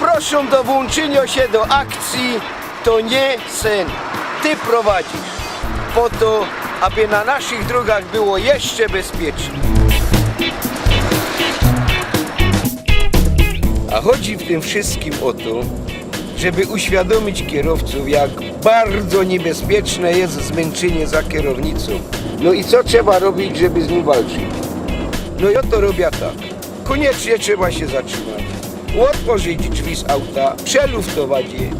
Zapraszam do włączenia się do akcji To nie sen. Ty prowadzisz. Po to, aby na naszych drogach było jeszcze bezpieczniej. A chodzi w tym wszystkim o to, żeby uświadomić kierowców, jak bardzo niebezpieczne jest zmęczenie za kierownicą. No i co trzeba robić, żeby z nim walczyć? No ja to robię tak. Koniecznie trzeba się zatrzymać, otworzyć drzwi z auta, przeluftować je,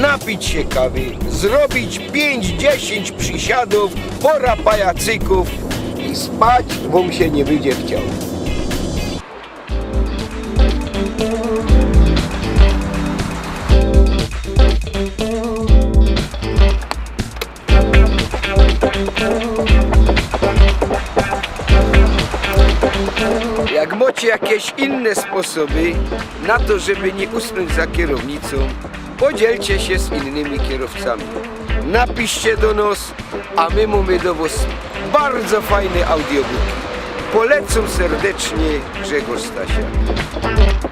napić się kawy, zrobić 5-10 przysiadów, pora pajacyków i spać, bo mi się nie wyjdzie chciało. Jak macie jakieś inne sposoby na to, żeby nie usnąć za kierownicą, podzielcie się z innymi kierowcami. Napiszcie do nas, a my mamy do was bardzo fajne audiobooki. Polecam serdecznie Grzegorz Stasiak.